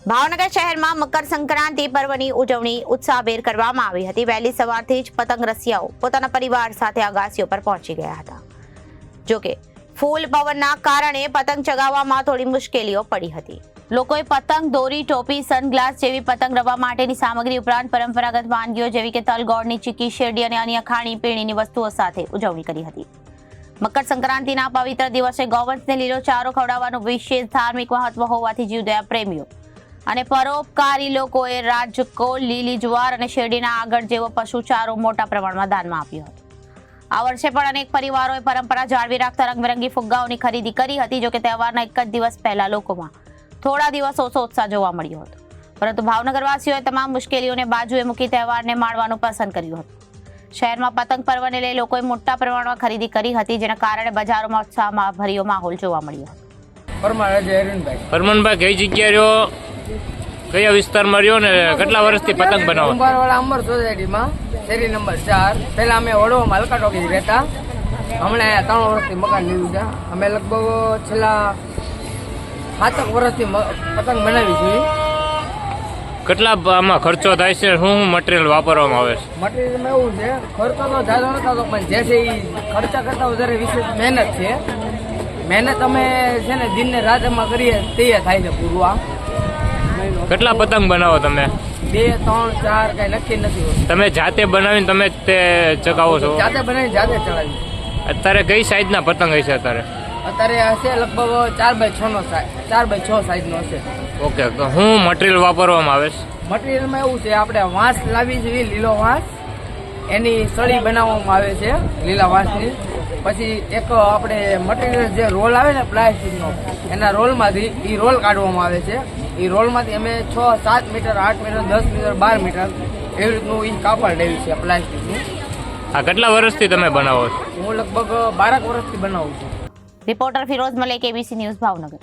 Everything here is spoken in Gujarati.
ભાવનગર શહેરમાં મકર સંક્રાંતિ પર્વની ઉજવણી ઉત્સાહભેર કરવામાં આવી હતી. વહેલી સવારથી જ પતંગ રસિયાઓ પોતાના પરિવાર સાથે અગાસીઓ પર પહોંચી ગયા હતા. જોકે ફૂલ પવનના કારણે પતંગ ચગાવવામાં થોડી મુશ્કેલીઓ પડી હતી. લોકોએ પતંગ, દોરી, ટોપી, સનગ્લાસ જેવી પતંગ રવા માટેની સામગ્રી ઉપરાંત પરંપરાગત વાનગીઓ જેવી કે તલગોળની ચીકી, શેરડી અને અન્ય ખાણી પીણીની વસ્તુઓ સાથે ઉજવણી કરી હતી. મકર સંક્રાંતિના પવિત્ર દિવસે ગૌવંશને લીલો ચારો ખવડાવવાનું વિશેષ ધાર્મિક મહત્વ હોવાથી જીવદયા પ્રેમીઓ અને પરોપકારી લોકોએ રાજકો લીલી જુવાર અને શેરડીના આગળ જેવો પશુચારો મોટા પ્રમાણમાં દાનમાં આપ્યો હતો. આ વર્ષે પણ અનેક પરિવારોએ પરંપરા જાળવી રાખતા રંગબેરંગી ફુગ્ગાઓની ખરીદી કરી હતી જોકે તહેવારના એક જ દિવસ પહેલા લોકોમાં થોડા દિવસ ઓછો ઉત્સાહ જોવા મળ્યો હતો. પરંતુ ભાવનગરવાસીઓએ તમામ મુશ્કેલીઓને બાજુએ મૂકી તહેવારને માણવાનું પસંદ કર્યું હતું. શહેરમાં પતંગ પર્વને લઈ લોકોએ મોટા પ્રમાણમાં ખરીદી કરી હતી જેના કારણે બજારોમાં ઉત્સાહમાં ભર્યો માહોલ જોવા મળ્યો અરવિંદભાઈ કઈ જગ્યા રહ્યો? કયા વિસ્તારમાં રહ્યો ને કેટલા વર્ષથી પતંગ બનાવો? અંબરવાળા અંબર સોસાયટીમાં. શેરી નંબર ચાર. પહેલા અમે ઓળો માલકા ટોકી રહેતા. હમણાં અહીંયા ત્રણ વર્ષથી મકાન લીધું છે. અમે લગભગ છેલ્લા સાતક વર્ષથી પતંગ બનાવી છીએ કેટલા આમાં ખર્ચો થાય છે? શું શું મટીરિયલ વાપરવામાં આવે છે? મટીરિયલમાં એવું છે ખર્ચો તો જાજો નથી થતો પણ જે છે એ ખર્ચા કરતાં વધારે વિશેષ મહેનત છે. મહેનત અમે છે ને દિનને રાત એમાં કરીએ તે થાય છે પૂરું આ કેટલા પતંગ બનાવો તમે? બે ત્રણ ચાર કઈ નક્કી નથી તમે જાતે બનાવીને તમે તે ચગાવો છો? જાતે બનાવીને જાતે ચડાવી અત્યારે કઈ સાઈઝના પતંગ હશે અત્યારે? અત્યારે હશે લગભગ ચાર બાય છ નો સાઈઝ ચાર બાય છ સાઈઝ નો હશે. ઓકે તો હું મટીરિયલ વાપરવામાં આવે છે મટીરિયલમાં એવું છે આપણે વાંસ લાવી છે લીલો વાંસ એની સળી બનાવવામાં આવે છે લીલા વાંસની. પછી એક આપણે મટીરિયલ જે રોલ આવે ને પ્લાસ્ટિકનો એના રોલમાંથી એ રોલ કાઢવામાં આવે છે. એ રોલમાંથી અમે છ સાત મીટર આઠ મીટર દસ મીટર બાર મીટર એવી રીતનું એ કાપડ લેવી છે પ્લાસ્ટિકનું. આ કેટલા વર્ષથી તમે બનાવો છો? હું લગભગ બારક વર્ષથી બનાવું છું. Reporter Firoz Malek ABC news Bhavnagar.